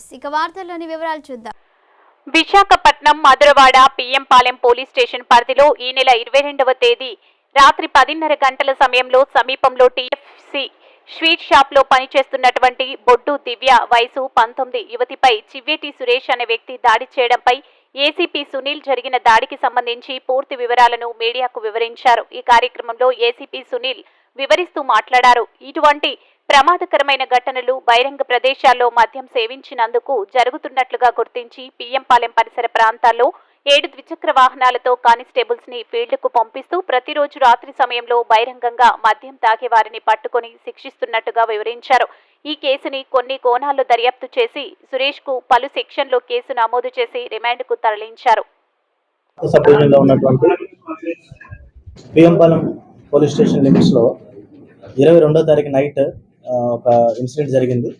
TV ఇక వార్తల్లోని వివరాలు చూద్దాం. విశాఖపట్నం మధురవాడ పిఎంపాలెం పోలీస్ స్టేషన్ పరిధిలో ఈ నెల ఇరవై రెండవ తేదీ రాత్రి పదిన్నర గంటల సమయంలో సమీపంలో టీఎఫ్సి స్వీట్ షాప్లో పనిచేస్తున్నటువంటి బొడ్డు దివ్య వయసు పంతొమ్మిది యువతిపై చివ్వేటి సురేష్ అనే వ్యక్తి దాడి చేయడంపై ఏసీపీ సునీల్ జరిగిన దాడికి సంబంధించి పూర్తి వివరాలను మీడియాకు వివరించారు. ఈ కార్యక్రమంలో ఏసీపీ సునీల్ వివరిస్తూ మాట్లాడారు. ఇటువంటి ప్రమాదకరమైన ఘటనలు బహిరంగ ప్రదేశాల్లో మద్యం సేవించినందుకు జరుగుతున్నట్లుగా గుర్తించి పిఎంపాలెం పరిసర ప్రాంతాల్లో ఏడు ద్విచక్ర వాహనాలతో కానిస్టేబుల్స్ని ఫీల్డ్కు పంపిస్తూ ప్రతిరోజు రాత్రి సమయంలో బహిరంగంగా మద్యం తాగే వారిని పట్టుకొని శిక్షిస్తున్నట్టుగా వివరించారు. ఈ కేసుని కొన్ని కోణాల్లో దర్యాప్తు చేసి సురేష్కు పలు సెక్షన్లో కేసు నమోదు చేసి రిమాండ్కు తరలించారు. పోలీస్ స్టేషన్ ఇరవై రెండో తారీఖు నైట్ ఒక ఇన్సిడెంట్ జరిగింది.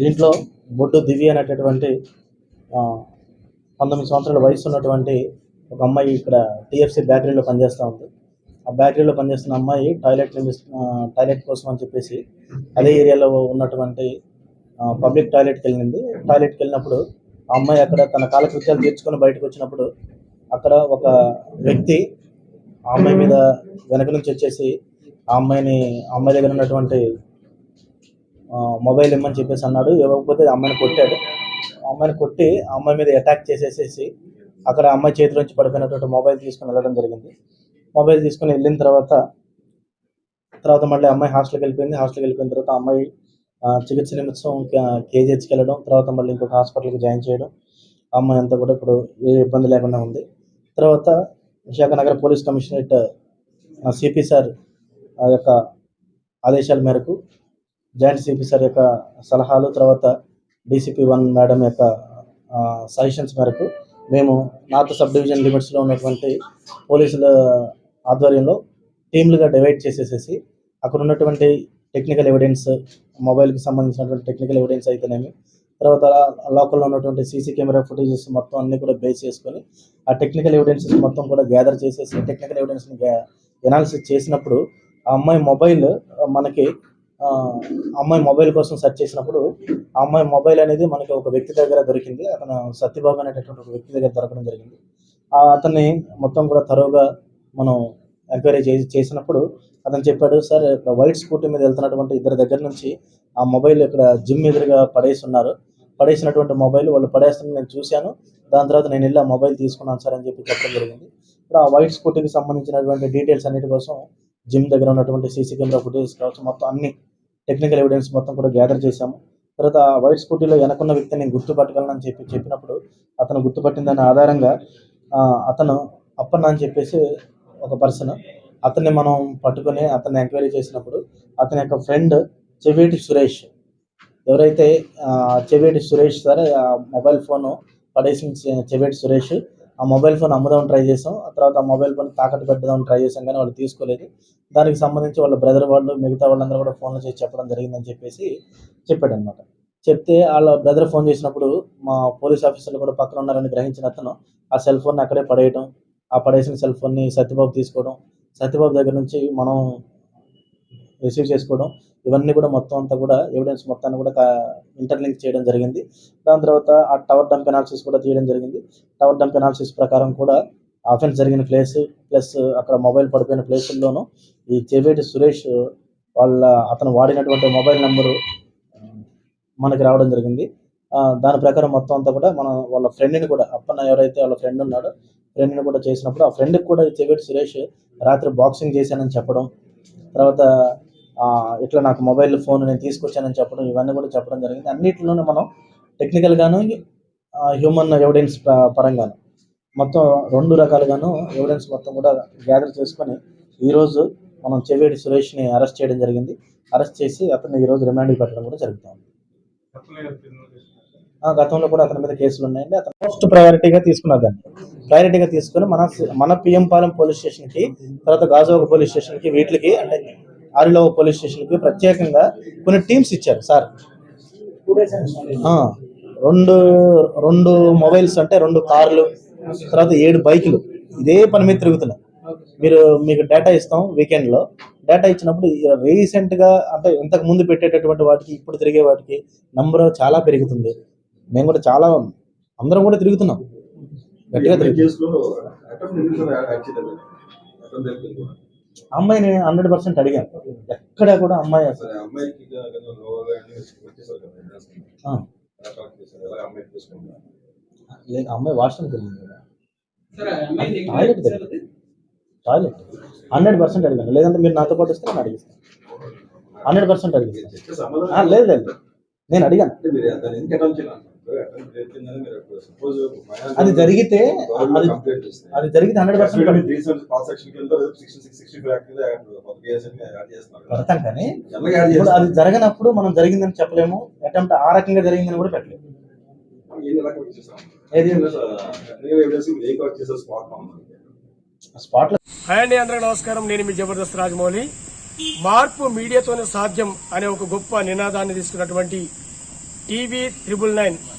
దీంట్లో బొడ్డు దివ్య అనేటటువంటి పంతొమ్మిది సంవత్సరాల వయసు ఉన్నటువంటి ఒక అమ్మాయి ఇక్కడ టీఎఫ్సీ బ్యాటరీలో పనిచేస్తూ ఉంది. ఆ బ్యాటరీలో పనిచేస్తున్న అమ్మాయి టాయిలెట్ టాయిలెట్ కోసం అని చెప్పేసి అదే ఏరియాలో ఉన్నటువంటి పబ్లిక్ టాయిలెట్కి వెళ్ళింది. టాయిలెట్కి వెళ్ళినప్పుడు ఆ అమ్మాయి అక్కడ తన కాలకృత్యాలు తీర్చుకొని బయటకు వచ్చినప్పుడు అక్కడ ఒక వ్యక్తి ఆ అమ్మాయి మీద వెనక నుంచి వచ్చేసి ఆ అమ్మాయిని అమ్మాయి దగ్గర ఉన్నటువంటి మొబైల్ ఇమ్మని చెప్పేసి అన్నాడు. ఇవ్వకపోతే అమ్మాయిని కొట్టాడు. ఆ అమ్మాయిని కొట్టి ఆ అమ్మాయి మీద అటాక్ చేసేసేసి అక్కడ అమ్మాయి చేతిలో నుంచి పడిపోయినటువంటి మొబైల్ తీసుకుని వెళ్ళడం జరిగింది. మొబైల్ తీసుకొని వెళ్ళిన తర్వాత తర్వాత మళ్ళీ అమ్మాయి హాస్టల్కి వెళ్ళిపోయింది. హాస్టల్కి వెళ్ళిపోయిన తర్వాత అమ్మాయి చికిత్స నిమిత్తం కేజీహెచ్కి వెళ్ళడం. తర్వాత మళ్ళీ ఇంకొక హాస్పిటల్కి జాయిన్ చేయడం. ఆ అమ్మాయి అంతా కూడా ఇప్పుడు ఏ ఇబ్బంది లేకుండా ఉంది. తర్వాత Visakha Nagar police commissionerate CP sir ఆ యొక్క ఆదేశాల మేరకు జాయింట్ సిపి సార్ యొక్క సలహాలు తర్వాత డీసీపీ వన్ మేడం యొక్క సజెషన్స్ మేరకు మేము నార్త్ సబ్ డివిజన్ లిమిట్స్లో ఉన్నటువంటి పోలీసుల ఆధ్వర్యంలో టీంలుగా డివైడ్ చేసేసేసి అక్కడ ఉన్నటువంటి టెక్నికల్ ఎవిడెన్స్ మొబైల్కి సంబంధించినటువంటి టెక్నికల్ ఎవిడెన్స్ అయితేనేమి తర్వాత లోకల్లో ఉన్నటువంటి సీసీ కెమెరా ఫుటేజెస్ మొత్తం అన్ని కూడా బేస్ చేసుకొని ఆ టెక్నికల్ ఎవిడెన్సెస్ మొత్తం కూడా గ్యాదర్ చేసేసి టెక్నికల్ ఎవిడెన్స్ని ఎనాలిసిస్ చేసినప్పుడు ఆ అమ్మాయి మొబైల్ మనకి అమ్మాయి మొబైల్ కోసం సెర్చ్ చేసినప్పుడు ఆ అమ్మాయి మొబైల్ అనేది మనకి ఒక వ్యక్తి దగ్గర దొరికింది. అతను సత్యబాబు అనేటటువంటి ఒక వ్యక్తి దగ్గర దొరకడం జరిగింది. ఆ అతన్ని మొత్తం కూడా తరువుగా మనం ఎంక్వైరీ చేసి చేసినప్పుడు అతను చెప్పాడు సార్ ఇక్కడ వైట్ స్కూటీ మీద వెళ్తున్నటువంటి ఇద్దరి దగ్గర నుంచి ఆ మొబైల్ ఇక్కడ జిమ్ ఎదురుగా పడేసి ఉన్నారు పడేసినటువంటి మొబైల్ వాళ్ళు పడేస్తున్న నేను చూశాను. దాని తర్వాత నేను వెళ్ళి ఆ మొబైల్ తీసుకున్నాను సార్ అని చెప్పి చెప్పడం జరిగింది. ఇప్పుడు ఆ వైట్ స్కూటీకి సంబంధించినటువంటి డీటెయిల్స్ అన్నిటి కోసం జిమ్ దగ్గర ఉన్నటువంటి సీసీ కెమెరా ఫుటేజ్ కావచ్చు మొత్తం అన్ని టెక్నికల్ ఎవిడెన్స్ మొత్తం కూడా గ్యాదర్ చేశాము. తర్వాత ఆ వైట్ స్కూటీలో వెనకున్న వ్యక్తిని నేను అని చెప్పి చెప్పినప్పుడు అతను గుర్తుపట్టిన దాని ఆధారంగా అతను అప్పన్న అని చెప్పేసి ఒక పర్సన్ అతన్ని మనం పట్టుకొని అతన్ని ఎంక్వైరీ చేసినప్పుడు అతని యొక్క ఫ్రెండ్ చెవేటి సురేష్. ఎవరైతే Cheveti Suresh sir mobile phone పడేసిన చెవేటి సురేష్ ఆ మొబైల్ ఫోన్ అమ్ముదామని ట్రై చేసాం. ఆ తర్వాత ఆ మొబైల్ ఫోన్ తాకట్టు పెట్టదామని ట్రై చేసాం కానీ వాళ్ళు తీసుకోలేదు. దానికి సంబంధించి వాళ్ళ బ్రదర్ వాళ్ళు మిగతా వాళ్ళందరూ కూడా ఫోన్లు చేసి చెప్పడం జరిగిందని చెప్పేసి చెప్పాడు అనమాట చెప్తే వాళ్ళ బ్రదర్ ఫోన్ చేసినప్పుడు మా పోలీస్ ఆఫీసర్లు కూడా పక్కన ఉన్నారని గ్రహించిన అతను ఆ సెల్ ఫోన్ అక్కడే పడేయడం ఆ పడేసిన సెల్ ఫోన్ని సత్యబాబు తీసుకోవడం. సత్యబాబు దగ్గర నుంచి మనం రిసీవ్ చేసుకోవడం ఇవన్నీ కూడా మొత్తం అంతా కూడా ఎవిడెన్స్ మొత్తాన్ని కూడా ఇంటర్లింక్ చేయడం జరిగింది. దాని తర్వాత ఆ టవర్ డంప్ ఎనాలిసిస్ కూడా తీయడం జరిగింది. టవర్ డంప్ ఎనాలిసిస్ ప్రకారం కూడా ఆఫెన్స్ జరిగిన ప్లేస్ ప్లస్ అక్కడ మొబైల్ పడిపోయిన ప్లేసుల్లోనూ ఈ చెవేటి సురేష్ వాళ్ళ అతను వాడినటువంటి మొబైల్ నెంబరు మనకి రావడం జరిగింది. దాని ప్రకారం మొత్తం అంతా కూడా మన వాళ్ళ ఫ్రెండ్ని కూడా అప్పన్న ఎవరైతే వాళ్ళ ఫ్రెండ్ ఉన్నాడో ఫ్రెండ్ని కూడా చేసినప్పుడు ఆ ఫ్రెండ్కి కూడా చెవేటి సురేష్ రాత్రి బాక్సింగ్ చేశానని చెప్పడం తర్వాత ఇట్లా నాకు మొబైల్ ఫోన్ నేను తీసుకొచ్చానని చెప్పడం ఇవన్నీ కూడా చెప్పడం జరిగింది. అన్నిటిలోనూ మనం టెక్నికల్గాను హ్యూమన్ ఎవిడెన్స్ పరంగాను మొత్తం రెండు రకాలుగాను ఎవిడెన్స్ మొత్తం కూడా గ్యాదర్ చేసుకొని ఈరోజు మనం చెవేడి సురేష్ని అరెస్ట్ చేయడం జరిగింది. అరెస్ట్ చేసి అతన్ని ఈరోజు రిమాండ్కి పెట్టడం కూడా జరుగుతుంది ఆ, గతంలో కూడా అతని మీద కేసులు ఉన్నాయండి. అతను ఫస్ట్ ప్రయారిటీగా తీసుకున్నారు దాన్ని. ప్రయారిటీగా తీసుకొని మన మన పిఎం పాలెం పోలీస్ స్టేషన్కి తర్వాత గాజువాక పోలీస్ స్టేషన్కి వీటికి అంటే ఆరిలో పోలీస్ స్టేషన్కి ప్రత్యేకంగా కొన్ని టీమ్స్ ఇచ్చారు సార్. రెండు రెండు మొబైల్స్ అంటే రెండు కార్లు తర్వాత ఏడు బైకులు. ఇదే పని మీద తిరుగుతున్నాయి మీరు మీకు డేటా ఇస్తాం వీకెండ్లో. డేటా ఇచ్చినప్పుడు రీసెంట్గా అంటే ఇంతకు ముందు పెట్టేటటువంటి వాటికి ఇప్పుడు తిరిగే వాటికి నెంబర్ చాలా పెరుగుతుంది. మేము కూడా చాలా అందరం కూడా తిరుగుతున్నాం. గట్టిగా తిరుగుతున్నాం. జరిగింది అమ్మాయిని హండ్రెడ్ పర్సెంట్ అడిగాను. ఎక్కడ కూడా అమ్మాయి అసలు లేదు అమ్మాయి వాష్రూమ్కి వెళ్ళింది అమ్మాయి టాయిలెట్ టాయిలెట్ హండ్రెడ్ పర్సెంట్ అడిగాను. లేదంటే మీరు నాతో పాటు వస్తే నేను అడిగిస్తాను. Hundred percent అడిగిస్తాను. లేదు లేదు నేను అడిగాను. అది జరిగితే అది జరిగితే హండ్రెడ్ పర్సెంట్ కానీ ఇప్పుడు అది జరగనప్పుడు మనం జరిగిందని చెప్పలేము. అటెంప్ట్ ఆ రకంగా జరిగిందని కూడా పెట్టలేము. స్పాట్ హాయ్ అండి అందరికీ నమస్కారం. నేను మీ జబర్దస్త్ రాజమౌళి. మార్పు మీడియాతోనే సాధ్యం అనే ఒక గొప్ప నినాదాన్ని తీసుకున్నటువంటి TV triple nine